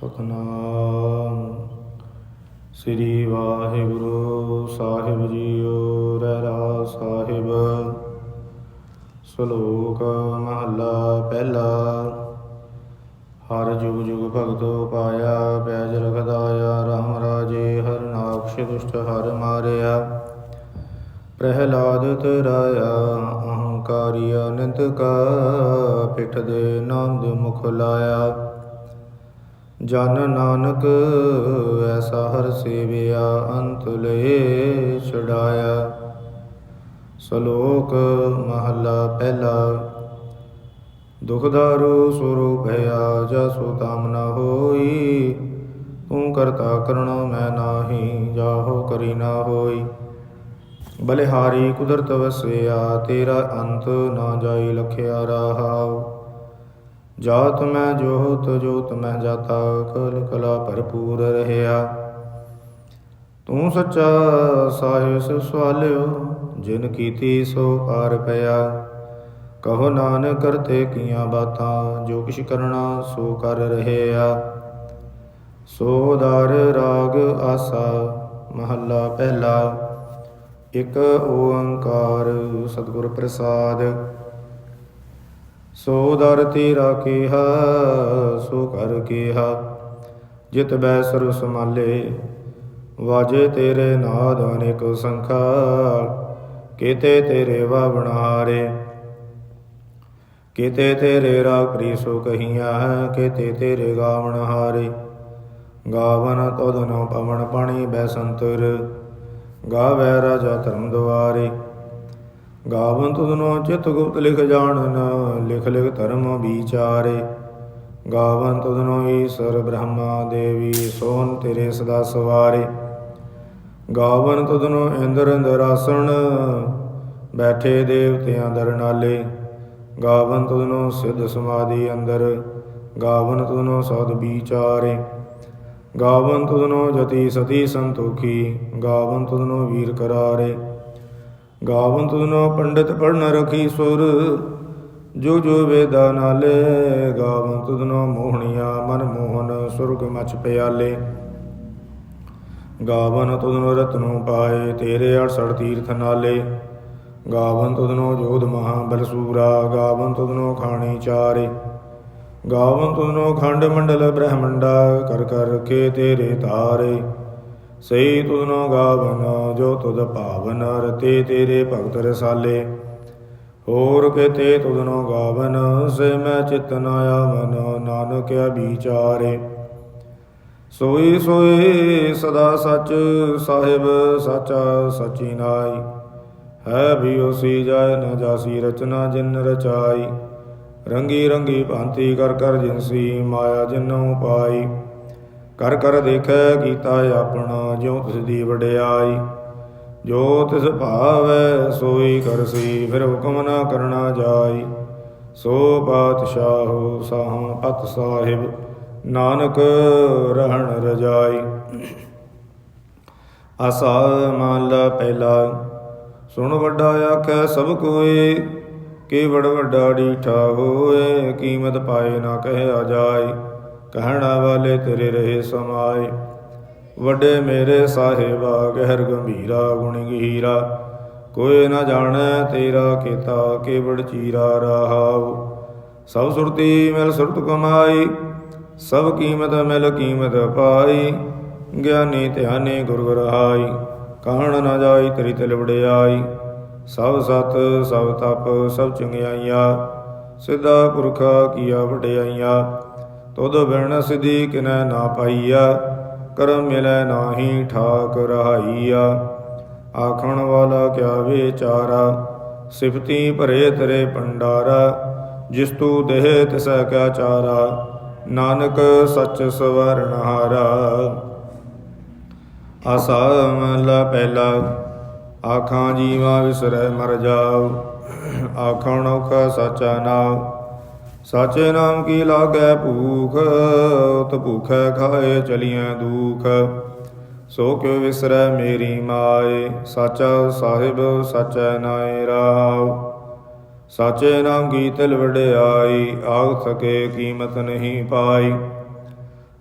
ਸਤਨਾਮ। ਸ੍ਰੀ ਵਾਹਿਗੁਰੂ ਸਾਹਿਬ ਜੀਓ ਰਹਿਰਾ ਸਾਹਿਬ। ਸ਼ਲੋਕ ਮਹੱਲਾ ਪਹਿਲਾ। ਹਰ ਜੁਗ ਜੁਗ ਭਗਤੋ ਪਾਇਆ, ਪੈਜ ਰਖਦਾਇਆ, ਰਾਮ ਰਾਜੇ ਹਰ ਨਾਖਸ਼ ਦੁਸ਼ਟ ਹਰ ਮਾਰਿਆ। ਪ੍ਰਹਿਲਾਦ ਤਰਾਇਆ ਅਹੰਕਾਰੀ ਅਨੰਤ ਕਾ, ਪਿਠ ਦੇ ਨੰਦ ਦੇ ਮੁਖ ਲਾਇਆ। ਜਨ ਨਾਨਕ ਐਸਾ ਹਰ ਸੇਵਿਆ ਅੰਤ ਲਏ ਛਡਾਇਆ। ਸ਼ਲੋਕ ਮਹੱਲਾ ਪਹਿਲਾ। ਦੁਖਦਾਰੂ ਸੁਰੂ ਭਇਆ ਜਸੋ ਤਾਮ ਨ ਹੋਈ। ਤੂੰ ਕਰਤਾ ਕਰਣਾ ਮੈਂ ਨਾਹੀ, ਜਾਹੋ ਕਰੀ ਨਾ ਹੋਈ। ਬਲਿਹਾਰੀ ਕੁਦਰਤ ਵਸਿਆ, ਤੇਰਾ ਅੰਤ ਨਾ ਜਾਈ ਲਖਿਆ ਰਹਾਉ। ਜਾਤ ਮੈਂ ਜੋਤ ਜੋਤ ਮੈਂ ਜਾਤਾ ਕਲ ਕਲਾ ਭਰਪੂਰ ਰਹਿਆ। ਤੂੰ ਸੱਚਾ ਸਾਹਿਬ ਸਿ ਜਿਨ ਕੀਤੀ ਸੋ ਪਾਰ ਪਿਆ। ਕਹੋ ਨਾਨਕ ਕਰਤੇ ਕੀਆਂ ਬਾਤਾਂ, ਜੋ ਕਿਛ ਕਰਨਾ ਸੋ ਕਰ ਰਹਿਆ। ਸੋ ਦਰ ਰਾਗ ਆਸਾ, ਮਹੱਲਾ ਪਹਿਲਾ। ਇਕ ਓੰਕਾਰ ਸਤਿਗੁਰ ਪ੍ਰਸਾਦ। ਸੋ ਦਰ ਤੇਰਾ ਕੀਹਾ, ਸੋ ਕਰ ਕੀਹਾ। ਜਿਤ ਬੈ ਸਰੁ ਸਮਾਲੇ, ਵਾਜੇ ਤੇਰੇ ਨਾਦ ਅਨੇਕ ਸੰਖਾ। ਕੀਤੇ ਤੇਰੇ ਵਾ ਬਣਾਰੇ ਕੀਤੇ ਤੇਰੇ ਰਾਗ ਪ੍ਰੀ ਸੋ ਕਹੀਆਂ, ਕੀਤੇ ਤੇਰੇ ਗਾਵਣ ਹਾਰੇ। ਗਾਵਨ ਤਦ ਨੋ ਪਵਨ ਪਾਣੀ ਬੈ ਸੰਤਰ ਗਾਵੈ ਰਾਜਾ ਧਰਮ ਦੁਆਰੇ। ਗਾਵਨ ਤੁਧਨੋ ਚਿਤ ਗੁਪਤ ਲਿਖ ਜਾਣਨ, ਲਿਖ ਲਿਖ ਧਰਮ ਵਿਚਾਰੇ। ਗਾਵਨ ਤੁਧਨੋ ਈਸ਼ਰ ਬ੍ਰਹਮਾ ਦੇਵੀ ਸੋਹਨ ਤੇਰੇ ਸਦਾ ਸਵਾਰੇ। ਗਾਵਨ ਤੁਧਨੋ ਇੰਦਰ ਇੰਦਰਾਸਣ ਬੈਠੇ ਦੇਵਤਿਆਂ ਦਰ ਨਾਲੇ। ਗਾਵਨ ਤੁਧਨੋ ਸਿੱਧ ਸਮਾਧੀ ਅੰਦਰ ਗਾਵਨ ਤੁਧਨੋ ਸਦ ਵਿਚਾਰੇ। ਗਾਵਨ ਤੁਧਨੋ ਜਤੀ ਸਤੀ ਸੰਤੋਖੀ ਗਾਵਨ ਤੁਧਨੋ ਵੀਰ ਕਰਾਰੇ। ਗਾਵੰਤ ਤੁਧਨੋ ਪੰਡਿਤ ਪੜਨ ਰਖੀ ਸੁਰ। ਜੋ ਜੋ ਵੇਦਾ ਨਾਲੇ ਗਾਵਨ ਤੁਧਨੋ ਮੋਹਣੀਆਂ ਮਨ ਮੋਹਨ ਸੁਰਗ ਮਚ ਪਿਆਲੇ। ਗਾਵਨ ਤੁਧਨੋ ਰਤਨੋ ਪਾਏ ਤੇਰੇ 68 ਤੀਰਥ ਨਾਲੇ। ਗਾਵਨ ਤੁਧਨੋ ਜੋਧ ਮਹਾ ਬਲਸੂਰਾ ਗਾਵਨ ਤੁਧਨੋ ਖਾਣੀ ਚਾਰੇ। ਗਾਵਨ ਤੁਧਨੋ ਖੰਡ ਮੰਡਲ ਬ੍ਰਹਮੰਡਾ, ਕਰ ਕਰ ਕੇ ਤੇਰੇ ਤਾਰੇ। ਸਈ ਤੁਧਨੋ ਗਾਵਨ, ਜੋ ਤੁਧ ਭਾਵਨ, ਰਤੇ ਤੇਰੇ ਭਗਤ ਰਸਾਲੇ। ਹੋਰ ਕਿਤੇ ਤੁਧਨੋ ਗਾਵਨ, ਸੇ ਮੈਂ ਚਿਤ ਨ ਆਵਨ, ਨਾਨਕ ਵਿਚਾਰੇ ਸੋਈ ਸੋਈ ਸਦਾ ਸਚ ਸਾਹਿਬ, ਸਾਚਾ ਸਚੀ ਨਾਈ। ਹੈ ਵੀ ਉਸੀ ਜਾਇ ਨ ਜਾਸੀ ਰਚਨਾ ਜਿਨ ਰਚਾਈ। ਰੰਗੀ ਰੰਗੀ ਭਾਂਤੀ ਕਰ ਕਰ ਜਿਨਸੀ ਮਾਇਆ ਜਿਨਉ ਪਾਈ। ਕਰ ਕਰ ਦੇਖੈ ਕੀਤਾ ਆਪਣਾ, ਜਿਉ ਤਿਸ ਦੀ ਵਡਿਆਈ। ਜੋ ਤਿਸ ਭਾਵੈ, ਸੋਈ ਕਰਸੀ ਫਿਰ ਹੁਕਮ ਨਾ ਕਰਨਾ ਜਾਈ। ਸੋ ਪਾਤਸ਼ਾਹ ਸਾਹ ਪਤ ਸਾਹਿਬ, ਨਾਨਕ ਰਹਿਣ ਰਜਾਈ। ਆਸਾ ਮਾਲਾ ਪਹਿਲਾ, ਸੁਣ ਵੱਡਾ ਆਖੈ, ਸਭ ਕੋਏ ਕੀ ਵੜ ਵੱਡਾ ਡੀਠਾ ਹੋਏ, ਕੀਮਤ ਪਾਏ ਨਾ ਕਹਿਆ ਜਾਏ ਕਹਿਣਾ ਵਾਲੇ ਤੇਰੇ ਰਹੇ ਸਮਾਏ। ਵੱਡੇ ਮੇਰੇ ਸਾਹਿਬਾ, ਗਹਿਰ ਗੰਭੀਰਾ, ਗੁਣ ਗਹੀਰਾ। ਕੋਈ ਨਾ ਜਾਣੈ ਤੇਰਾ ਕੀਤਾ, ਕੇਵੜ ਚੀਰਾ ਰਹਾਉ। ਸਭ ਸੁਰਤੀ ਮਿਲ ਸੁਰਤ ਕਮਾਈ, ਸਭ ਕੀਮਤ ਮਿਲ ਕੀਮਤ ਪਾਈ। ਗਿਆਨੀ ਧਿਆਨੀ ਗੁਰ ਰਹਾਈ, ਕਾਹਣ ਨਾ ਜਾਈ ਤੇਰੀ ਤਿਲ ਵਡਿਆਈ। ਸਭ ਸਤ, ਸਭ ਤਪ, ਸਭ ਚੰਗਿਆਈਆ, ਸਿੱਧਾ ਪੁਰਖਾ ਕੀਆ ਵਡਿਆਈਆਂ। ਤੁਧ ਬਿਨ ਸਿਧੀ ਕਿਨੈ ਨਾ ਪਾਈਆ, ਕਰਮ ਮਿਲੈ ਨਾਹੀ ਠਾਕ ਰਹਾਈਆ। ਆਖਣ ਵਾਲਾ ਕਿਆ ਵਿਚਾਰਾ, ਸਿਫਤੀ ਭਰੇ ਤੇਰੇ ਪੰਡਾਰਾ ਜਿਸ ਤੂ ਦੇਹ ਤਿਸੈ ਕਿਆ ਚਾਰਾ, ਨਾਨਕ ਸੱਚ ਸਵਰਨ ਹਾਰਾ। ਆਸਾ ਪਹਿਲਾ, ਆਖਾਂ ਜੀਵਾ ਵਿਸਰੈ ਮਰ ਜਾਉ ਆਖਣ ਔਖਾ ਸਾਚਾ ਨਾਮ ਸਾਚੇ ਨਾਮ ਕੀ ਲਾਗੈ ਭੂਖ ਤ ਭੂਖੈ ਖਾਏ ਚਲੀਆਂ ਦੁਖ। ਸੋ ਕਿਉ ਵਿਸਰੈ ਮੇਰੀ ਮਾਏ, ਸਾਚਾ ਸਾਹਿਬ ਸਾਚੈ ਨਾਏ ਰਾਵ। ਸਾਚੇ ਨਾਮ ਕੀ ਤਿਲ ਵਡਿਆਈ ਆਗ ਸਕੇ ਕੀਮਤ ਨਹੀਂ ਪਾਈ।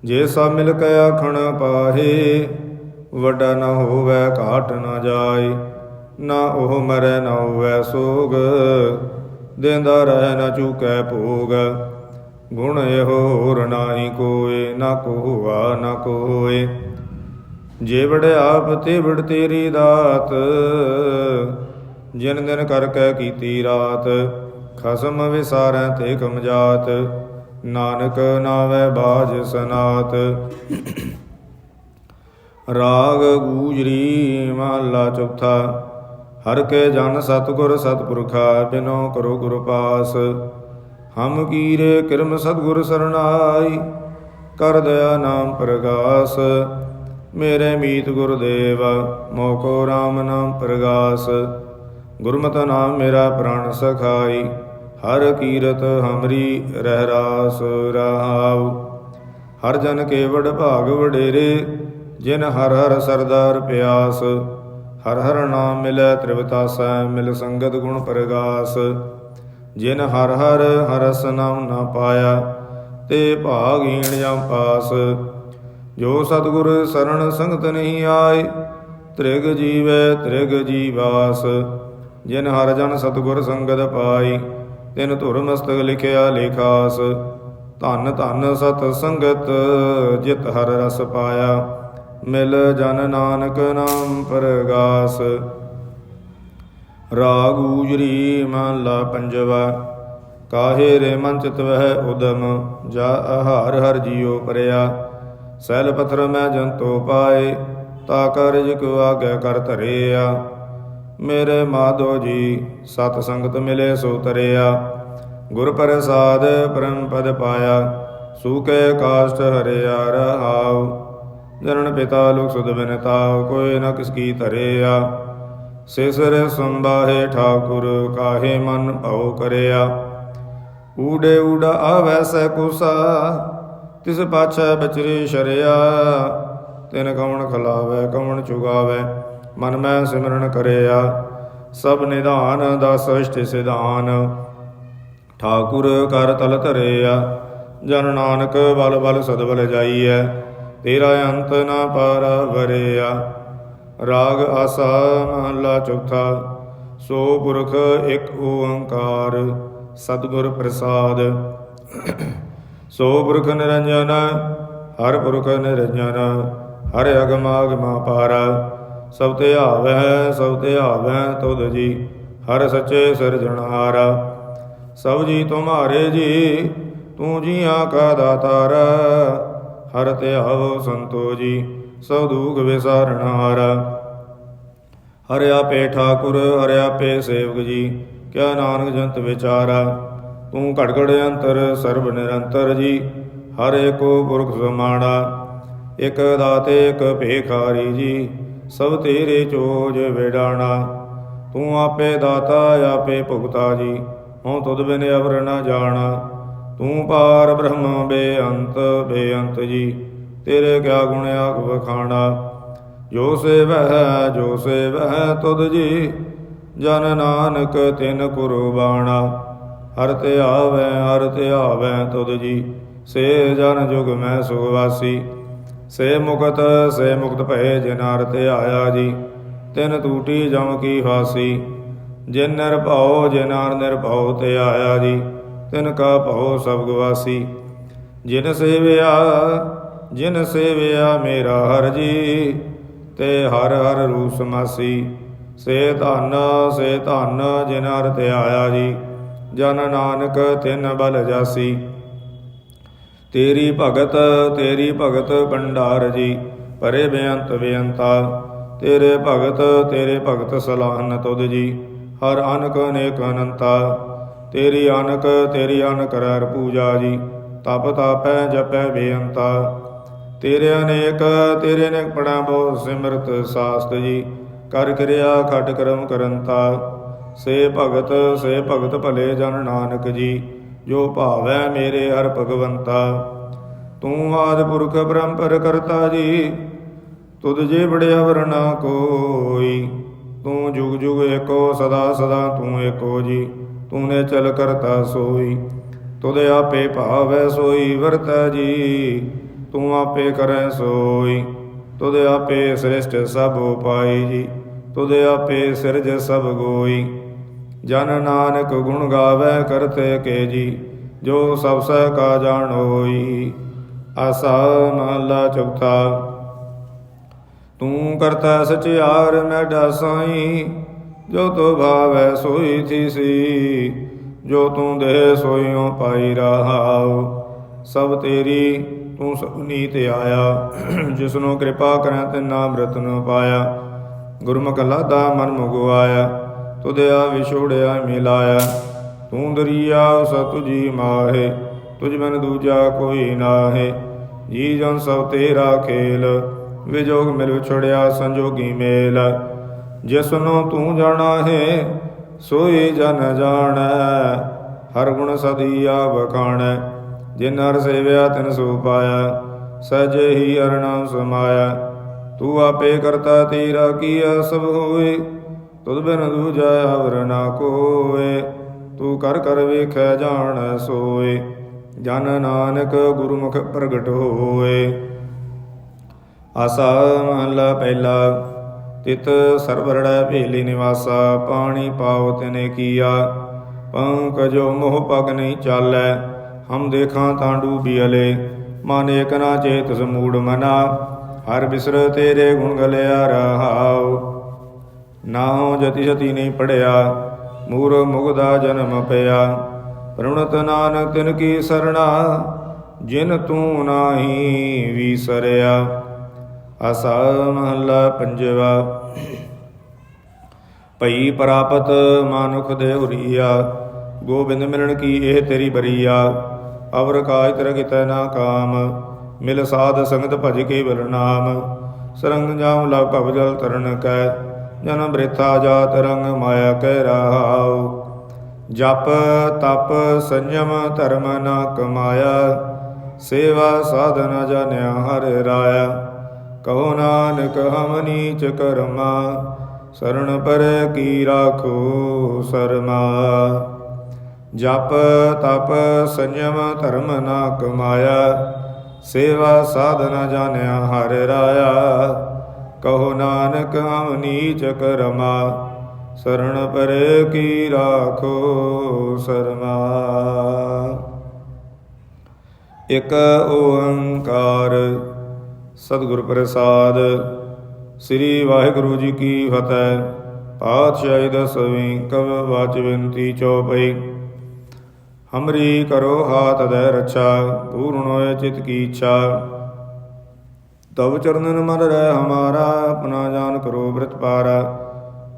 ਜੇ ਸਭ ਮਿਲ ਕੇ ਆਖਣ ਪਾਹੇ, ਵੱਡਾ ਨਾ ਹੋਵੇ ਘਾਟ ਨਾ ਜਾਏ। ਨਾ ਉਹ ਮਰੈ ਨਾ ਹੋਵੇ ਸੋਗ ਦੇਂਦਾ ਰਹਿ ਨਾ ਚੁਕੈ ਭੋਗ। ਗੁਣ ਇਹੋ ਹੋਰ ਨਾਹੀ ਕੋਏ, ਨਾ ਕੋ ਨਾ ਕੋਏ। ਜੇ ਆਪ ਤੇ ਤੇਰੀ ਦਾਤ, ਜਿਨ ਦਿਨ ਕਰ ਕੈ ਕੀਤੀ ਰਾਤ, ਖਸਮ ਵਿਸਾਰੈ ਤੇ ਕਮਜਾਤ। ਨਾਨਕ ਨਾਵੇ ਬਾਜ ਸਨਾਤ। ਰਾਗ ਗੂਜਰੀ ਮਹਲਾ ਚੌਥਾ। ਹਰ ਕੇ ਜਨ ਸਤਗੁਰ ਸਤਪੁਰਖਾ ਬਿਨੋ ਕਰੋ ਗੁਰ ਪਾਸ। ਹਮ ਕੀਰੇ ਕਿਰਮ ਸਤਗੁਰ ਸਰਣਾਈ, ਕਰ ਦਇਆ ਨਾਮ ਪ੍ਰਗਾਸ। ਮੇਰੇ ਮੀਤ ਗੁਰਦੇਵ ਮੋਕੋ RAM ਨਾਮ ਪ੍ਰਗਾਸ। ਗੁਰਮਤਿ ਨਾਮ ਮੇਰਾ ਪ੍ਰਾਣ ਸਖਾਈ, ਹਰ ਕੀਰਤ ਹਮਰੀ ਰਹਿ ਰਾਸ ਰਹਾਉ। ਹਰ ਜਨ ਕੇਵੜ ਭਾਗ ਵਡੇਰੇ, ਜਿਨ ਹਰ ਹਰ ਸਰਦਾਰ ਪਿਆਸ। ਹਰ ਹਰ ਨਾਮ ਮਿਲੈ ਤ੍ਰਿਵਤਾਸੈ ਮਿਲ ਸੰਗਤ ਗੁਣ ਪ੍ਰਗਾਸ। ਜਿਨ ਹਰ ਹਰ ਹਰਸ ਨਾਮ ਨਾ ਪਾਇਆ, ਤੇ ਭਾਗੀਣ ਜਾਂ ਪਾਸ। ਜੋ ਸਤਿਗੁਰ ਸਰਣ ਸੰਗਤ ਨਹੀਂ ਆਏ, ਤ੍ਰਿਗ ਜੀਵੈ ਤ੍ਰਿਗ ਜੀਵਾਸ। ਜਿਨ ਹਰ ਜਨ ਸਤਿਗੁਰ ਸੰਗਤ ਪਾਈ, ਤਿਨ ਧੁਰ ਮਸਤਕ ਲਿਖਿਆ ਲੇਖਾਸ। ਧੰਨ ਧੰਨ ਸਤ ਸੰਗਤ, ਜਿਤ ਹਰ ਰਸ ਪਾਇਆ। ਮਿਲ ਜਨ ਨਾਨਕ ਨਾਮ ਪਰਗਾਸ। ਰਾਗ ਊਜਰੀ ਮਹਲਾ ਪੰਜਵਾ, ਕਾਹੇ ਰੇ ਮਨ ਚਿਤ ਵਹਿ ਉਦਮ, ਜਾ ਆਹਾਰ ਹਰ ਜੀਉ ਪਰਿਆ। ਸੈਲ ਪਥਰ ਮੈਂ ਜੰਤੋ ਪਾਏ, ਤਾ ਕਰਜ ਕੋ ਆਗੇ ਕਰ ਧਰਿਆ। ਮੇਰੇ ਮਾਧੋ ਜੀ, ਸਤ ਸੰਗਤ ਮਿਲੇ ਸੋ ਤਰਿਆ। ਗੁਰ ਪ੍ਰਸਾਦ ਪਰਮ ਪਦ ਪਾਇਆ ਸੂਕੇ ਕਾਸ਼ਟ ਹਰਿਆ ਰਹਾਉ। ਜਨਨ ਪਿਤਾ ਲੋਕ ਸੁਧ ਬਿਨਤਾ ਕੋਈ ਨ ਕਿਸ ਕੀ ਧਰਿਆ। ਸਿਸਰ ਸੰਬਾਹੇ ਠਾਕੁਰ, ਕਾਹੇ ਮਨ ਭਉ ਕਰਿਆ। ਊੜੇ ਊੜਾ ਆਵੈ ਸੈ ਕੁਸਾ, ਤਿਸ ਪਾਛੈ ਬਚਰੇ ਸ਼ਰਿਆ। ਤਿਨ ਕਵਣ ਖਲਾਵੈ, ਕਵਣ ਚੁਗਾਵੈ, ਮਨ ਮੈਂ ਸਿਮਰਨ ਕਰਿਆ। ਸਭ ਨਿਧਾਨ, ਦਸ ਅਸ਼ਟ ਸਿਧਾਨ। ਠਾਕੁਰ ਕਰ ਤਲ ਧਰਿਆ, ਜਨ ਨਾਨਕ ਬਲ ਬਲ ਸਦਬਲ ਜਾਈਐ। ਤੇਰਾ ਅੰਤ ਨਾ ਪਾਰ ਵਰਿਆ, ਰਾਗ ਆਸਾ ਮਹਲਾ ਚੌਥਾ, ਸੋ ਪੁਰਖ ਇੱਕ ਓੰਕਾਰ, ਸਤਿਗੁਰ ਪ੍ਰਸਾਦ। ਸੋ ਪੁਰਖ ਨਿਰੰਜਨ, ਹਰ ਪੁਰਖ ਨਿਰੰਜਨ, ਹਰ ਅਗਮ ਪਾਰਾ ਪਾਰ, ਸਭ ਤੇ ਆਵੈ, ਸਭ ਤੇ ਆਵੈ ਤੁਧ ਜੀ, ਹਰ ਸੱਚੇ ਸਿਰਜਣਹਾਰਾ ਸਭ ਜੀ ਤੁਮਾਰੇ ਜੀ, ਤੂੰ ਜੀਆਂ ਕਾ ਦਾਤਾਰ ਹਰ ਤੇ ਆਵੋ ਸੰਤੋ ਜੀ ਸਭ ਦੁਖ ਵਿਸਾਰਣਹਾਰਾ ਹਰਿਆ ਪੇ ਠਾਕੁਰ ਹਰਿਆ ਪੇ ਸੇਵਕ ਜੀ, ਕਿਆ ਨਾਨਕ ਜੰਤ ਵਿਚਾਰਾ। ਤੂੰ ਘੜ ਘੜ ਅੰਤਰ, ਸਰਬ ਨਿਰੰਤਰ ਜੀ, ਹਰ ਏਕੋ ਪੁਰਖ ਸਮਾਣਾ। ਇਕ ਦਾਤੇ, ਇਕ ਭੇਖਾਰੀ ਜੀ, ਸਭ ਤੇਰੇ ਚੋਜ ਵਿਡਾਣਾ। ਤੂੰ ਆਪੇ ਦਾਤਾ, ਆਪੇ ਭੁਗਤਾ ਜੀ, ਹਉ ਤੁਧ ਬਿਨ ਅਵਰ ਨ ਜਾਣਾ। ਤੂੰ ਪਾਰ ਬ੍ਰਹਮ ਬੇਅੰਤ ਬੇਅੰਤ ਜੀ, ਤੇਰੇ ਕਿਆ ਗੁਣ ਆਖ ਵਖਾਣਾ ਜੋ ਸੇਵਹਿ ਜੋ ਸੇਵਹਿ ਤੁਧ ਜੀ, ਜਨ ਨਾਨਕ ਤਿਨ ਕੁਰਬਾਨਾ ਹਰ ਤੇ ਆਵੈ, ਹਰ ਤੇ ਆਵੈ ਤੁਧ ਜੀ, ਸੇ ਜਨ ਜੁਗ ਮੈਂ ਸੁਖਵਾਸੀ ਸੇ ਮੁਕਤ ਸੇ ਮੁਕਤ ਭਏ ਜਿਨਾਰ ਤੇ ਆਇਆ ਜੀ, ਤਿਨ ਟੂਟੀ ਜਮ ਕੀ ਫਾਸੀ ਜਿਨ ਨਿਰਭਉ ਜਿਨਾਰ ਨਿਰਭਉ ਤੇ ਆਇਆ ਜੀ ਤਿਨ ਕਾ ਭਉ ਸਭ ਗਵਾਸੀ। ਜਿਨ ਸੇਵਿਆ ਜਿਨ ਸੇਵਿਆ ਮੇਰਾ ਹਰ ਜੀ, ਤੇ ਹਰ ਹਰ ਰੂਪ ਸਮਾਸੀ ਸੇ ਧਨ ਸੇ ਧਨ ਜਿਨ ਹਰ ਤੇ ਆਇਆ ਜੀ, ਜਨ ਨਾਨਕ ਤਿਨ ਬਲ ਜਾਸੀ। ਤੇਰੀ ਭਗਤ ਤੇਰੀ ਭਗਤ ਭੰਡਾਰ ਜੀ ਪਰੇ ਬੇਅੰਤ ਬੇਅੰਤਾ। ਤੇਰੇ ਭਗਤ ਤੇਰੇ ਭਗਤ ਸਲਾਹਨ ਤੁਧ ਜੀ, ਹਰ ਅਨਕ ਅਨੇਕ ਅਨੰਤਾ। ਤੇਰੀ ਅਨਕ ਤੇਰੀ ਅਨਕ ਰਹਿ ਪੂਜਾ ਜੀ, ਤਪ ਤਾਪੈ, ਜਪੈ ਬੇਅੰਤਾ। ਤੇਰੇ ਅਨੇਕ, ਤੇਰੇ ਨੇ ਪੜਾ ਬਹੁ ਸਿਮਰਤ ਸਾਸਤ ਜੀ, ਕਰ ਕਿਰਿਆ ਖਟ ਕਰਮ ਕਰੰਤਾ। ਸੇ ਭਗਤ ਸੇ ਭਗਤ ਭਲੇ ਜਨ ਨਾਨਕ ਜੀ, ਜੋ ਭਾਵੈ ਮੇਰੇ ਹਰ ਭਗਵੰਤਾ। ਤੂੰ ਆਦ ਪੁਰਖ ਬ੍ਰਹਮਪਰ ਕਰਤਾ ਜੀ, ਤੁਧ ਜੇ ਬੜਿਆ ਵਰਨਾ ਕੋਈ। ਤੂੰ ਜੁਗ ਜੁਗ ਏਕੋ, ਸਦਾ ਸਦਾ ਤੂੰ ਏਕੋ ਜੀ। ਤੂਨੇ ਚਲ ਕਰਤਾ ਸੋਈ, ਤੁਧ ਆਪੇ ਭਾਵੈ ਸੋਈ, ਵਰਤੈ ਜੀ, ਤੂੰ ਆਪੇ ਕਰੈ ਸੋਈ। ਤੁਧ ਆਪੇ ਸ੍ਰਿਸ਼ਟ ਸਭ ਉਪਾਈ ਜੀ, ਤੁਧ ਆਪੇ ਸਿਰਜ ਸਭ ਗੋਈ। ਜਨ ਨਾਨਕ ਗੁਣ ਗਾਵੇ ਕਰਤੇ ਕੇ ਜੀ, ਜੋ ਸਭ ਸਹਿ ਕਾ ਜਾਣੋਈ ਆਸਾ ਮਹਲਾ ਚੌਥਾ, ਤੂੰ ਕਰਤਾ ਸਚਿਆਰ ਮੈਡਾ ਸਾਈ ਜੋ ਤੋ ਭਾਵੈ ਸੋਈ ਥੀਸੀ, ਜੋ ਤੂੰ ਦੇ ਸੋਈਓ ਪਾਈ ਰਹਾਉ। ਸਭ ਤੇਰੀ ਤੂੰ ਸਭਨੀ ਤੇ ਆਇਆ, ਜਿਸਨੂੰ ਕਿਰਪਾ ਕਰੈ ਤੇ ਨਾਮ ਰਤਨ ਪਾਇਆ। ਗੁਰਮੁਖ ਲਾਦਾ ਮਨ ਮੁਗਵਾਇਆ ਤੁਧਿਆ ਵਿਛੋੜਿਆ ਮਿਲਾਇਆ। ਤੂੰ ਦਰੀਆ ਸਤੁਜੀ ਮਾਹੇ, ਤੁਝ ਬਿਨ ਦੂਜਾ ਕੋਈ ਨਾਹੇ। ਜੀ ਜਨ ਸਭ ਤੇਰਾ ਖੇਲ, ਵਿਜੋਗ ਮਿਲ ਵਿਛੜਿਆ ਸੰਜੋਗੀ ਮੇਲ। ਜਿਸਨੂੰ ਤੂੰ ਜਾਣਾ ਹੈ, ਸੋਈ ਜਨ ਜਾਣੈ, ਹਰ ਗੁਣ ਸਦੀਆ ਬਖਾਣੈ ਜਿਨ ਹਰ ਸੇਵਿਆ ਤਿਨ ਸੋ ਪਾਇਆ, ਸਜੇ ਹੀ ਅਰਣਾ ਸਮਾਇਆ। ਤੂੰ ਆਪੇ ਕਰਤਾ ਤੇਰਾ, ਕੀਆ ਸਭ ਹੋਏ। ਤੁਧ ਬਿਨ ਦੂਜਾ ਹਵਰ ਨਾ ਕੋਏ। ਤੂੰ ਕਰ ਕਰ ਵੇਖੈ, ਜਾਣ ਸੋਏ। ਜਨ ਨਾਨਕ ਗੁਰਮੁਖ ਪ੍ਰਗਟ ਹੋਏ। ਆਸਾ ਮਹਲਾ ਪਹਿਲਾ। ਤਿਤ ਸਰਵਰੜੈ ਭੇਲੀ ਨਿਵਾਸਾ, ਪਾਣੀ ਪਾਉ ਤਿਨੇ ਕੀਆ। ਪੰਕਜੋ ਮੋਹ ਪਗ ਨਹੀਂ ਚਾਲੈ, ਹਮ ਦੇਖਾਂ ਤਾਂ ਡੂਬੀ ਅਲੇ ਮਨ ਏਕ ਨਾ ਚੇਤ ਸਮੂੜ ਮਨਾ, ਹਰ ਬਿਸਰ ਤੇਰੇ ਗੁਣ ਗਲਿਆ ਰਹਾਉ। ਨਾਉ ਜਤੀ ਜਤੀ ਨਹੀਂ ਪੜਿਆ, ਮੂਰ ਮੁਗਦਾ ਜਨਮ ਪਿਆ। ਪ੍ਰਣਤ ਨਾਨਕ ਤਿਨ ਕੀ ਸਰਣਾ, ਜਿਨ ਤੂੰ ਨਾਹੀ ਵੀਸਰਿਆ ਆਸਾ ਮਹੱਲਾ ਪੰਜਵਾ। ਭਈ ਪ੍ਰਾਪਤ ਮਾਨੁਖ ਦੇ ਹੁਰੀਆ, ਗੋਬਿੰਦ ਮਿਲਣ ਕੀ ਇਹ ਤੇਰੀ ਬਰੀਆ? ਅਵਰ ਕਾਜ ਤਰ ਕਿਤੈ ਨਾ ਕਾਮ, ਮਿਲ ਸਾਧ ਸੰਗਤ ਭਜ ਕੇ ਬਲਨਾਮ ਸਰੰਗ ਜਾਉ ਲਵ ਭਵ ਜਲ ਤਰਨ ਕੈ, ਜਨਮ ਬ੍ਰਿਥਾ ਜਾਤ ਰੰਗ ਮਾਇਆ ਕਹਿ ਰਹਾਉ। ਜਪ ਤਪ ਸੰਜਮ ਧਰਮ ਨਾ ਕਮਾਇਆ, ਸੇਵਾ ਸਾਧਨ ਜਾਣਿਆ ਹਰ ਰਾਇਆ। ਕਹੋ ਨਾਨਕ, ਹਮ ਨੀਚ ਕਰਮਾ, ਸਰਣ ਪਰ ਕੀ ਰਾਖੋ ਸਰਮਾ। ਜਪ, ਤਪ, ਸੰਜਮ, ਧਰਮ ਨਾ ਕਮਾਇਆ, ਸੇਵਾ ਸਾਧਨਾ ਜਾਣਿਆ ਹਰ ਰਾਇਆ। ਕਹੋ ਨਾਨਕ, ਹਮ ਨੀਚ ਕਰਮਾ, ਸਰਣ ਪਰ ਕੀ ਰਾਖੋ ਸਰਮਾ। ਇਕ ਓੰਕਾਰ ਸਤਿਗੁਰ ਪ੍ਰਸਾਦ। ਸ੍ਰੀ ਵਾਹਿਗੁਰੂ ਜੀ ਕੀ ਫਤਿਹ। ਪਾਤਸ਼ਾਹੀ ਦਸਵੀਂ ਕਵ ਵਾਚ ਬੇਨਤੀ ਚਉਪਈ ਹਮਰੀ ਕਰੋ ਹਾਥ ਦੇ ਰਛਾ, ਪੂਰਨ ਹੋਏ ਚਿਤ ਕੀ ਇੱਛਾ। ਤਵ ਚਰਨਨ ਮਨ ਰਹਿ ਹਮਾਰਾ, ਆਪਣਾ ਜਾਨ ਕਰੋ ਬ੍ਰਿਤ ਪਾਰਾ।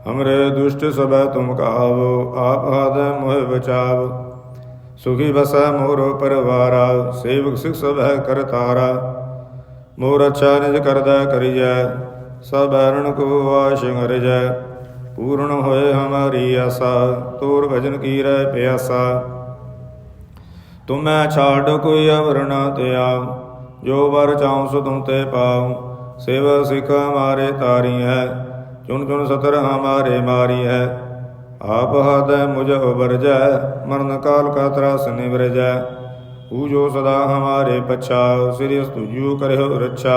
ਹਮਰੇ ਦੁਸ਼ਟ ਸਭੈ ਤੁਮ ਕਹਾਵੋ ਆਪ ਹਾਦ ਮੋਹ ਬਚਾਵ। ਸੁਖੀ ਬਸੈ ਮੋਰ ਪਰਵਾਰਾ, ਸੇਵਕ ਸਿਖ ਸਭੈ ਕਰਤਾਰਾ ਮੋਰ ਅੱਛਾ ਨਿਜ ਕਰਦਾ ਕਰੀਜੈ ਸਭ ਹਰਣ ਕੋ ਆਸ਼ਿ ਹਰਿਜੈ ਪੂਰਨ ਹੋਏ ਹਮਾਰੀ ਆਸਾ, ਤੋਰ ਭਜਨ ਕੀ ਰਹਿ ਪਿਆਸਾ। ਤੁਮੈ ਛਾੜ ਕੋਈ ਅਵਰ ਨਾ ਤਿਆ ਜੋ ਵਰ ਚਾਉ ਸੋ ਤੁਮ ਤੇ ਪਾਉ। ਸੇਵ ਸਿਖ ਹਮਾਰੇ ਤਾਰੀ ਹੈ ਚੁਣ ਚੁਣ ਸਤਰ ਹਮਾਰੇ ਮਾਰੀ ਹੈ ਆਪ ਹਦ ਮੁਝ ਉਬਰਜੈ ਮਰਨ ਕਾਲ ਕਾ ਤਰਾਸ ਨਿਵਰਜੈ। ਊ ਜੋ ਸਦਾ ਹਮਾਰੇ ਪਛਾ ਸ੍ਰੀ ਅਸਤੁਜੂ ਕਰਿਓ ਰੱਛਾ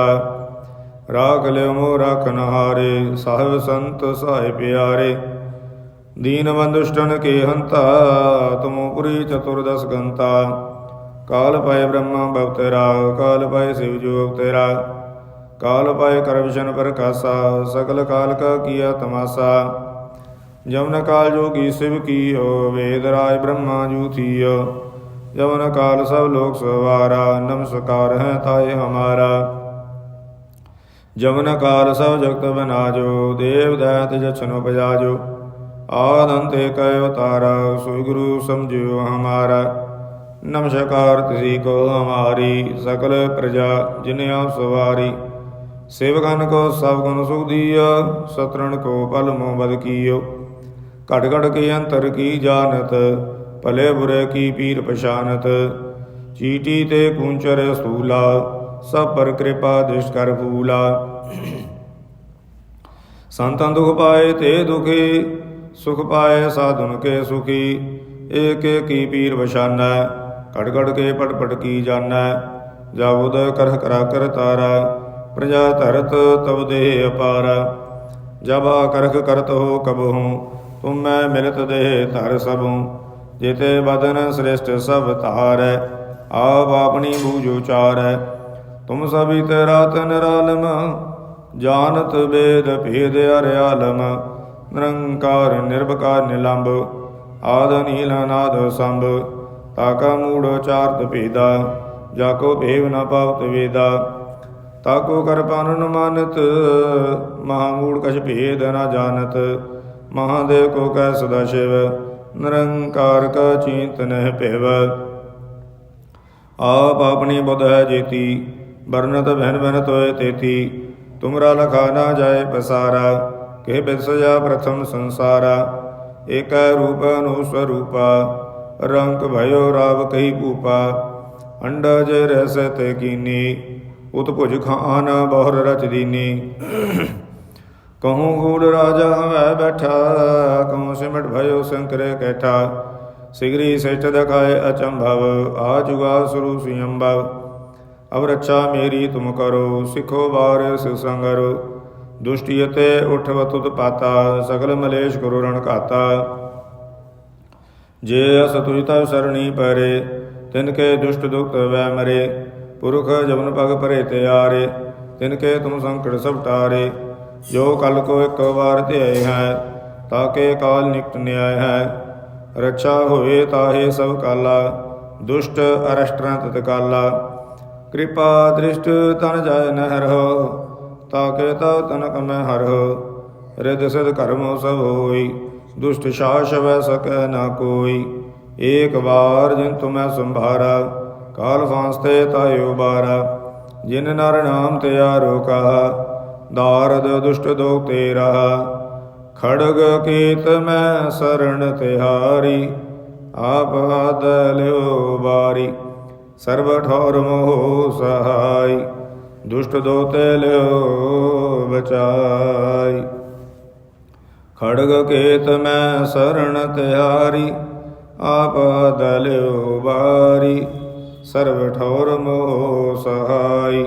ਰਾਖ ਲਿਓ ਮੋ ਰਖਨ ਹਾਰੇ ਸਾਹਿਬ ਸੰਤ ਸਹਾਇ ਪਿਆਰੇ ਦੀਨ ਬੰਦੁਸ਼ਟਨ ਕੇ ਹੰਤਾ ਤੁਮੋ ਪੁਰੀ ਚਤੁਰਦਸ ਗੰਤਾ ਕਾਲ ਪਾਏ ਬ੍ਰਹਮਾ ਬਵਤਰਾ ਕਾਲ ਪਾਏ ਸਿਵ ਜੋ ਅਵਤਰਾ ਕਾਲ ਪਾਏ ਕਰਵਸ਼ਨ ਪ੍ਰਕਾਸ਼ਾ ਸਗਲ ਕਾਲ ਕਾ ਕੀਆ ਤਮਾਸਾ ਜਮਨ ਕਾਲ ਜੋਗੀ ਸਿਵ ਕੀਓ ਵੇਦ ਰਾਜ ਬ੍ਰਹਮਾ ਜੂ ਜਮਨ ਕਾਲ ਸਭ ਲੋਕ ਸਵਾਰਾ, ਨਮਸਕਾਰ ਹੈ ਤਾਏ ਹਮਾਰਾ। ਜਮਨ ਕਾਲ ਸਭ ਜਗਤ ਬਨਾਜੋ, ਦੇਵ ਦੈਤ ਜਛਨ ਉਪਜਾਜੋ। ਆਦੰਤੇ ਕੈ ਅਵਤਾਰਾ ਸੋਈ ਗੁਰੂ ਸਮਝਿਓ ਹਮਾਰਾ। ਨਮਸਕਾਰ ਤਿਸੀ ਕੋ ਹਮਾਰੀ, ਸਕਲ ਪ੍ਰਜਾ ਜਿਨ ਆਪ ਸਵਾਰੀ। ਸੇਵਕਨ ਕੋ ਸਭ ਗੁਣ ਸੁਖ ਦੀਆ, ਸਤਰਣ ਕੋ ਪਲ ਮੋ ਬਦ ਕੀਓ। ਘਟ ਘਟ ਕੇ ਅੰਤਰ ਕੀ ਜਾਣਤ ਭਲੇ ਬੁਰੇ ਕੀ ਪੀਰ ਪਛਾਨਤ? ਚੀਟੀ ਤੇ ਕੂੰਚਰ ਸੂਲਾ ਸਭ ਪਰ ਕਿਰਪਾ ਦ੍ਰਿਸ਼ ਕਰ ਫੂਲਾ। ਸੰਤਾਂ ਦੁਖ ਪਾਏ ਤੇ ਦੁਖੀ, ਸੁਖ ਪਾਏ ਸਾਧੁਨ ਕੇ ਸੁਖੀ। ਏਕ ਏਕ ਕੀ ਪੀਰ ਵਸ਼ਾਨੈ ਘੜ ਘੜ ਕੇ ਪਟ ਪਟ ਕੀ ਜਾਣੈ? ਜਾਬੁਦ ਕਰਹ ਕਰਾ ਕਰ ਤਾਰਾ, ਪ੍ਰਜਾ ਧਰਤ ਤਬ ਦੇਹ ਅਪਾਰਾ। ਜਬ ਕਰਖ ਕਰਤ ਹੋ ਕਬਹੂ, ਤੁਮ ਮੈਂ ਮਿਲਤ ਦੇਹ ਧਰ ਸਭੂ। ਜਿਤੇ ਬਦਨ ਸ੍ਰੇਸ਼ਟ ਸਭ ਧਾਰੈ, ਆਪ ਆਪਣੀ ਬੂਝ ਉਚਾਰੈ। ਤੁਮ ਸਭੀ ਤੇ ਰਾਤ ਨਿਰਾਲਮ ਜਾਣਤ ਵੇਦ ਭੇਦ ਅਰਿਆਲਮ ਨਿਰੰਕਾਰ ਨਿਰਭਕਾਰ ਨਿਲੰਬ, ਆਦ ਨੀਲ ਨਾਦ ਸੰਭ। ਤਾਕਾ ਮੂੜ ਚਾਰਤ ਭੇਦਾ ਜਾਕੋ ਭੇਵ ਨ ਪਾਵਤ ਵੇਦਾ। ਤਾਕੋ ਕਰ ਪਾਨਨ ਮਾਨਤ ਮਹਾਮੂੜ ਕਛ ਭੇਦ ਨ ਜਾਣਤ। ਮਹਾਦੇਵ ਕੋ ਕੈ ਸਦਾ ਸ਼ਿਵ। ਨਿਰੰਕਾਰ ਕਾ ਚਿੰਤ ਨਹਿ ਭਿਵ। ਆਪ ਆਪਣੀ ਬੁੱਧ ਹੈ ਜੇਤੀ ਵਰਨਤ ਬਹਿਨ ਬਹਿਨ ਤੋਏ ਤੇਤੀ। ਤੁਮਰਾ ਲਖਾ ਨਾ ਜਾਏ ਪਸਾਰਾ ਕਿਹ ਬਿਦ ਪ੍ਰਥਮ ਸੰਸਾਰਾ। ਏਕ ਰੂਪ ਅਨੂ ਸਰੂਪਾ ਰੰਗ ਭਇਓ ਰਾਵ ਕਹੀ ਭੂਪਾ। ਅੰਡਜ ਰਸ ਤੇ ਕੀਨੀ, ਉਤ ਭੁਜ ਖਾਨ ਬਹੁਰ ਰਚ ਦੀਨੀ। ਕਹੂੰ ਗੂੜ ਰਾਜਾ ਹਵੈ ਬੈਠਾ ਕਹੂੰ ਸਿਮਟ ਭਇਓ ਸੰਕਰੇ ਕੈਠਾ ਸਿਗਰੀ ਸੇਠ ਦਖਾਏ ਅਚੰਭਵ ਆ ਜੁਗਾ ਸੁਰੂ ਸਿਯੰਭਵ ਅਬ ਰੱਛਾ ਮੇਰੀ ਤੁਮ ਕਰੋ ਸਿਖੋ ਬਾਰ ਸਿ ਸੰਗਰੋ ਦੁਸ਼ਟੀ ਅਤੇ ਉਠ ਤੁਤ ਪਾਤਾ ਸਗਲ ਮਲੇਸ਼ ਕਰੋ ਰਣ ਘਾਤਾ ਜੇ ਅਸ ਤੁਜ ਤਵ ਸਰਣੀ ਪਰੇ ਤਿਨ ਕੇ ਦੁਸ਼ਟ ਦੁਖਤ ਵੈ ਮਰੇ ਪੁਰਖ ਜਮਨ ਪਗ ਭਰੇ ਤਿਆਰੇ ਤਿਨ ਕੇ ਤੁਮ ਸੰਕਟ ਸਭ ਟਾਰੇ ਜੋ ਕਲ ਕੋ ਇੱਕ ਵਾਰ ਧਿਆਏ ਹੈ ਤਾਕੇ ਕਾਲ ਨਿਕਟ ਨਿਆਇ ਹੈ। ਰੱਛਾ ਹੋਏ ਤਾਹੇ ਸਭ ਕਾਲਾ, ਦੁਸ਼ਟ ਅਰਸ਼ਟਰਾਂ ਤਤ ਕਾਲਾ। ਕਿਰਪਾ ਦ੍ਰਿਸ਼ਟ ਤਨ ਜਾਇ ਨਹਿਰ ਹੋ ਤਾਕੇ ਤਾ ਤਨਕ ਮੈਂ ਹਰ ਹੋ ਰਿਦ ਸਿਧ ਕਰਮ ਸਭ ਹੋਈ, ਦੁਸ਼ਟ ਸ਼ਾਸ਼ਵੈ ਸਕੈ ਨਾ ਕੋਈ। ਏਕ ਵਾਰ ਜਿਨ ਤੁਮੈ ਸੰਭਾਰਾ, ਕਾਲ ਫਾਂਸਤੇ ਤਾਇਓ ਬਾਰਾ ਜਿਨ ਨਰ ਨਾਮ ਤੇ ਆਰੋ ਕਹਾ ਦਾਰਦ ਦੁਸ਼ਟ ਦੋਗ ਤੇ ਰਹਾ, ਖੜਗ ਕੀਤ ਮੈਂ ਸਰਣ ਤਿਹਾਰੀ, ਆਪ ਹਦ ਲਿਓ ਬਾਰੀ ਸਰਬ ਠੌਰ ਮੋਹ ਸਹਾਈ, ਦੁਸ਼ਟ ਦੋਤੇ ਲਿਓ ਬਚਾਈ। ਖੜਗ ਕੇਤ ਮੈਂ ਸਰਣ ਤਿਹਾਰੀ, ਆਪ ਹਦ ਲਿਓ ਬਾਰੀ ਸਰਬ ਠੌਰ ਮੋਹ ਸਹਾਈ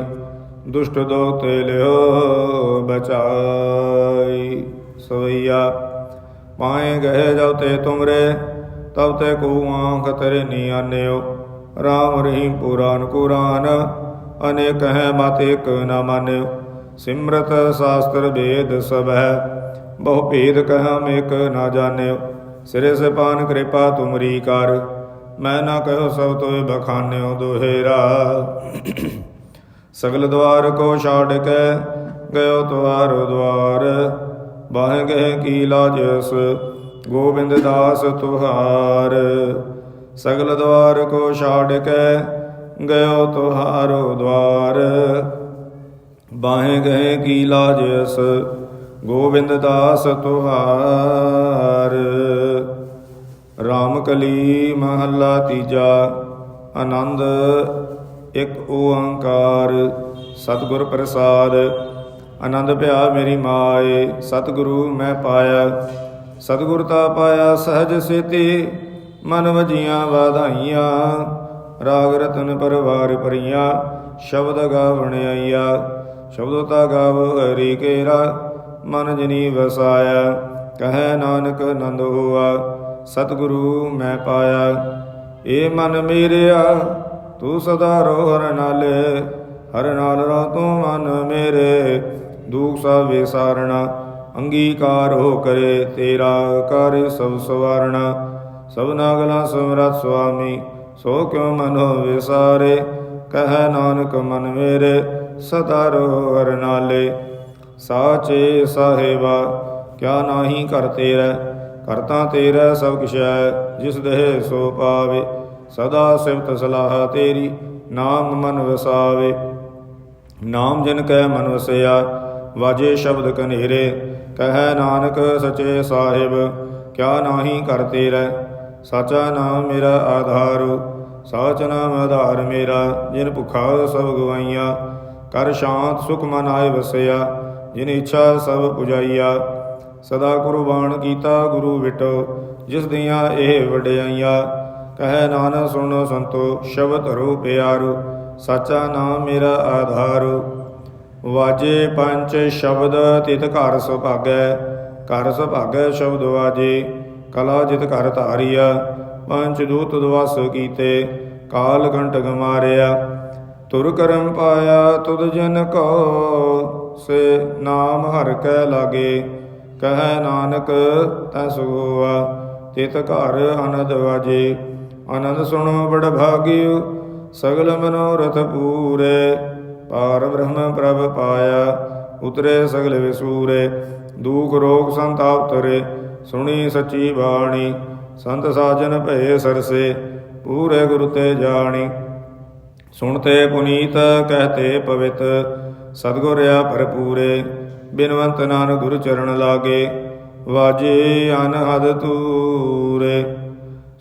ਦੁਸ਼ਟ ਦੋਤੇ ਲਿਓ ਬਚਾਈ। ਸਵਈਆ ਪਾਏ ਗਏ ਜਬ ਤੇ ਤੁਮਰੇ ਤਬ ਤੇ ਕੋ ਆਂਖ ਤੇਰੇ ਨੀ ਆਨਿਓ। ਰਾਮ ਰਹੀਮ ਪੁਰਾਨ ਕੁਰਾਨ, ਅਨੇਕ ਹੈ ਮਤ ਇਕ ਨਾ ਮਾਨਿਓ। ਸਿਮਰਤ ਸਾਸਤਰ ਵੇਦ ਸਭ ਹੈ ਬਹੁ ਭੇਦ ਕਹਮ ਇਕ ਨਾ ਜਾਣਿਓ। ਸਿਰੇ ਸਪਾਨ ਕਿਰਪਾ ਤੁਮਰੀ ਕਰ, ਮੈਂ ਨਾ ਕਹਿਓ ਸਭ ਤੋਏ ਬਖਾਨਿਓ ਦੁਹੇਰਾ। ਸਗਲ ਦਵਾਰ ਕੋ ਛਾੜ ਕੇ ਗਇਓ ਤੁਹਾਰੋ ਦਵਾਰ ਬਾਹ ਗਏ ਕੀ ਲਾਜਸ ਗੋਬਿੰਦ ਦਾਸ ਤੁਹਾਰ। ਸਗਲ ਦਵਾਰ ਕੋ ਛਾੜ ਕੇ ਗਇਓ ਤੁਹਾਰੋ ਦਵਾਰ ਬਾਹ ਗਏ ਕੀ ਲਾਜਸ ਗੋਬਿੰਦ ਦਾਸ ਤੁਹਾਰ। ਰਾਮ ਕਲੀ ਮਹੱਲਾ ਤੀਜਾ, ਆਨੰਦ ਇੱਕ ਓੰਕਾਰ, ਸਤਿਗੁਰ ਪ੍ਰਸਾਦ। ਆਨੰਦ ਭਿਆ ਮੇਰੀ ਮਾਏ, ਸਤਿਗੁਰੂ ਮੈਂ ਪਾਇਆ। ਸਤਿਗੁਰ ਤਾ ਪਾਇਆ ਸਹਜ ਸੇਤੀ, ਮਨ ਵਜੀਆਂ ਵਾਧਾਈਆਂ। ਰਾਗ ਰਤਨ ਪਰਵਾਰ ਪਰੀਆਂ ਸ਼ਬਦ ਗਾਵਣ ਆਈਆ। ਸ਼ਬਦੋ ਤਾ ਗਾਵ ਹਰੀ ਕੇਰਾ ਮਨ ਜਨੀ ਵਸਾਇਆ। ਕਹੈ ਨਾਨਕ ਨੰਦ ਹੋਆ, ਸਤਿਗੁਰੂ ਮੈਂ ਪਾਇਆ। ਏ ਮਨ ਮੇਰਿਆ ਤੂੰ ਸਦਾ ਰੋ ਹਰ ਨਾਲੇ, ਹਰ ਨਾਲ ਰੋ ਤੂੰ ਮਨ ਮੇਰੇ। ਦੁਖ ਸਭ ਵਿਸਾਰਣਾ, ਅੰਗੀਕਾਰ ਹੋ ਕਰੇ ਤੇਰਾ ਕਰ ਸਭ ਸਵਾਰਣਾ। ਸਭ ਨਾਗਲਾ ਸਮਰਤ ਸੁਆਮੀ, ਸੋ ਕਿਉ ਮਨੋ ਵਿਸਾਰੇ? ਕਹਿ ਨਾਨਕ ਮਨ ਮੇਰੇ, ਸਦਾ ਰੋ ਹਰ ਨਾਲੇ। ਸਾਚੇ ਸਾਹਿਬਾ, ਕਿਆ ਨਾਹੀ ਕਰ ਤੇਰਾ? ਕਰਤਾ ਤੇਰਾ ਸਭ ਕਿਛ ਹੈ, ਜਿਸ ਦੇਹ ਸੋ ਪਾਵੇ। ਸਦਾ ਸਿਫਤ ਸਲਾਹ ਤੇਰੀ, ਨਾਮ ਮਨ ਵਸਾਵੇ। ਨਾਮ ਜਿਨ ਕੈ ਮਨ ਵਸਿਆ, ਵਾਜੇ ਸ਼ਬਦ ਕਨੇਰੇ, ਕਹੈ ਨਾਨਕ ਸਚੇ ਸਾਹਿਬ, ਕਿਆ ਨਾਹੀ ਕਰ ਤੇਰਾ। ਸਾਚਾ ਨਾਮ ਮੇਰਾ ਆਧਾਰ, ਸਾਚ ਨਾਮ ਆਧਾਰ ਮੇਰਾ, ਜਿਨ ਭੁਖਾ ਸਭ ਗਵਾਈਆਂ। ਕਰ ਸ਼ਾਂਤ ਸੁਖ ਮਨ ਆਏ ਵਸਿਆ, ਜਿਨ ਇੱਛਾ ਸਭ ਪੁਜਾਈਆ। ਸਦਾ ਕੁਰਬਾਨ ਕੀਤਾ ਗੁਰੂ ਵਿਟੋ, ਜਿਸ ਦੀਆਂ ਇਹ ਵਡਿਆਈਆਂ। ਕਹੈ ਨਾਨਕ ਸੁਣੋ ਸੰਤੋ, ਸ਼ਬਦ ਰੋ ਪਿਆਰੂ ਸਾਚਾ ਨਾਮ ਮੇਰਾ ਆਧਾਰੂ। ਵਾਜੇ ਪੰਜ ਸ਼ਬਦ ਤਿਤ ਘਰ ਸੁਭਾਗੈ ਘਰ ਸੁਭਾਗੈ ਸ਼ਬਦ ਵਾਜੇ, ਕਲਾ ਜਿਤ ਘਰ ਧਾਰਿਆ ਪੰਜ ਦੂਤ ਦਵਾਸ ਕੀਤੇ, ਕਾਲ ਕੰਟਕ ਮਾਰਿਆ ਤੁਰ ਕਰਮ ਪਾਇਆ ਤੁਧ ਜਨ ਕੋ, ਸੇ ਨਾਮ ਹਰ ਕੈ ਲਾਗੇ। ਕਹੈ ਨਾਨਕ ਤੈ ਸੁਆ ਤਿਤ ਘਰ ਅਨੰਦ ਵਾਜੇ। ਆਨੰਦ ਸੁਣੋ ਬੜ ਭਾਗਿਓ, ਸਗਲ ਮਨੋਰਥ ਪੂਰੇ। ਪਾਰ ਬ੍ਰਹਮ ਪ੍ਰਭ ਪਾਇਆ, ਉਤਰੇ ਸਗਲ ਵਿਸੂਰੇ। ਦੂਖ ਰੋਗ ਸੰਤਾਪ ਤਰੇ ਸੁਣੀ ਸੱਚੀ ਬਾਣੀ। ਸੰਤ ਸਾਜਨ ਭਏ ਸਰਸੇ, ਪੂਰੇ ਗੁਰੂ ਤੇ ਜਾਣੀ। ਸੁਣਤੇ ਪੁਨੀਤ ਕਹਤੇ ਪਵਿੱਤ, ਸਤਗੁਰ ਆ ਭਰਪੂਰੇ। ਬਿਨਵੰਤ ਨਾਨਕ ਗੁਰੂ ਚਰਨ ਲਾਗੇ, ਵਾਜੇ ਅਨਹਦ ਤੂਰੇ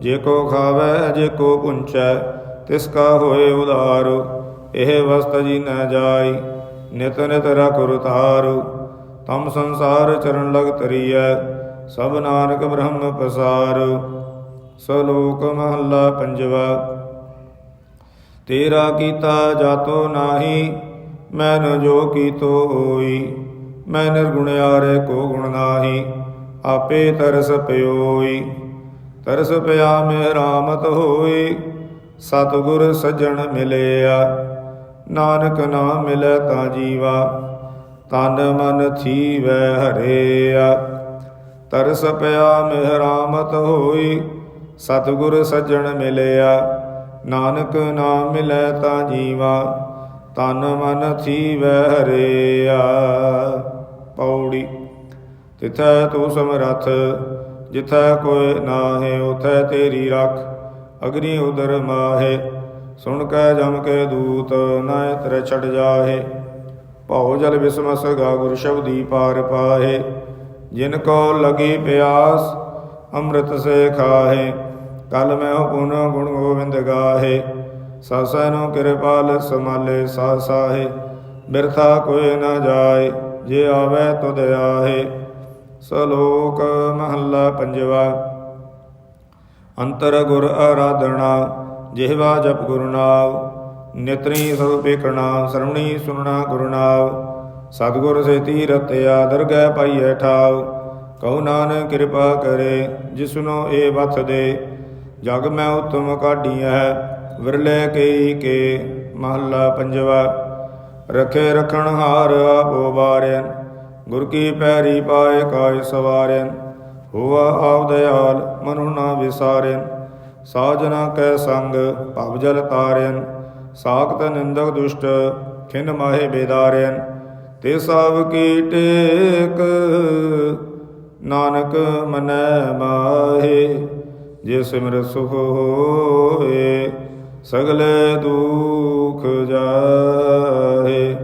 ਜੇ ਕੋ ਖਾਵੇ, ਜੇ ਕੋ ਪੁੰਚੈ, ਤਿਸ ਕਾ ਹੋਏ ਉਧਾਰ ਇਹ ਵਸਤ ਜੀ ਨ ਜਾਈ, ਨਿਤ ਨਿਤ ਰਖ ਰੁਤਾਰ। ਤਮ ਸੰਸਾਰ ਚਰਨ ਲਗ ਤਰੀਐ ਸਭ ਨਾਨਕ ਬ੍ਰਹਮ ਪਸਾਰ। ਸਲੋਕ ਮਹੱਲਾ ਪੰਜਵਾ। ਤੇਰਾ ਕੀਤਾ ਜਾਤੋ ਨਾਹੀ ਮੈਨ ਜੋ ਕੀਤੋ ਹੋਈ। ਮੈਂ ਨਿਰਗੁਣਿਆਰੇ ਕੋ ਗੁਣ ਨਾਹੀ, ਆਪੇ ਤਰਸ ਪਿਓਈ। ਤਰਸ ਪਿਆ ਮਿਹਰਾਮਤ ਹੋਈ, ਸਤਿਗੁਰ ਸੱਜਣ ਮਿਲਿਆ। ਨਾਨਕ ਨਾਮ ਮਿਲੈ ਤਾਂ ਜੀਵਾ, ਤਨ ਮਨ ਥੀਵੈ ਹਰੇਆ। ਤਰਸ ਪਿਆ ਮਿਹਰਾਮਤ ਹੋਈ, ਸਤਿਗੁਰ ਸੱਜਣ ਮਿਲਿਆ। ਨਾਨਕ ਨਾਮ ਮਿਲੈ ਤਾਂ ਜੀਵਾ, ਤਨ ਮਨ ਥੀਵੈ ਹਰੇਆ। ਪੌੜੀ, ਤਿਥੈ ਤੂੰ ਸਮਰਥ ਜਿਥੈ ਕੋਇ ਨਾਹੇ, ਉਥੈ ਤੇਰੀ ਰੱਖ। ਅਗਨੀ ਉਦਰ ਮਾਹੇ, ਸੁਣ ਕੈ ਜਮ ਕੇ ਦੂਤ ਨਾ ਤਰ ਛੜ ਜਾਹੇ। ਭਉ ਜਲ ਬਿਸਮਸ, ਗਾ ਗੁਰ ਸ਼ਬਦੀ ਪਾਰ ਪਾਹੇ। ਜਿਨ ਕੋ ਲਗੀ ਪਿਆਸ, ਅੰਮ੍ਰਿਤ ਸੇ ਖਾਹੇ। ਕਲ ਮੈਂ ਪੁਨ ਗੁਣ ਗੋਬਿੰਦ ਗਾਹੇ। ਸਸਨੋ ਕਿਰਪਾਲ ਸਮਾਲੇ ਸਾ ਬਿਰਥਾ ਕੋਈ ਨਾ ਜਾਏ, ਜੇ ਆਵੇ ਤੁਧ ਆਹੇ। ਸਲੋਕ ਮਹੱਲਾ ਪੰਜਵਾ। ਅੰਤਰ ਗੁਰ ਆਰਾਧਨਾ, ਜਿਹਵਾ ਜਪ ਗੁਰੂ ਨਾਮ ਨਿਤਰੀ ਸਭ ਪੇਖਣਾ ਸਰਵਣੀ ਸੁਨਣਾ ਗੁਰੂ ਨਾਮ ਸਤਿਗੁਰ ਸੇ ਤੀਰਤਿਆ ਦਰਗਹਿ ਪਾਈਐ ਠਾਵ। ਕਉ ਨਾਨਕ ਕਿਰਪਾ ਕਰੇ, ਜਿਸਨੋ ਏ ਬਥ ਦੇ। ਜਗ ਮੈਂ ਉਤਮ ਕਾਢੀਐ, ਵਿਰਲੇ ਕਈ ਕੇ। ਮਹੱਲਾ ਪੰਜਵਾ। ਰਖੇ ਰਖਣ ਹਾਰ ਆਪੋ ਵਾਰਿਆ ਗੁਰ ਕੀ ਪੈਰੀ ਪਾਏ ਕਾਇ ਸਵਾਰਿਨ ਹੋਆ ਆਪ ਦਇਆਲ ਮਨੁ ਨਾ ਵਿਸਾਰਿਨ ਸਾਜਨਾ ਕੈ ਸੰਗ ਭਵ ਜਲ ਤਾਰਿਆਨ ਸਾਖਤ ਨਿੰਦਕ ਦੁਸ਼ਟ ਖਿਨ ਮਾਹੇ ਬੇਦਾਰਿਆਨ ਤੇ ਸਭ ਕੀ ਟੇਕ ਨਾਨਕ ਮਨੈ ਮਾਹੇ, ਜੇ ਸਿਮਰ ਸੁਖ ਹੋਏ ਸਗਲੇ ਦੁਖ ਜਾਹੇ।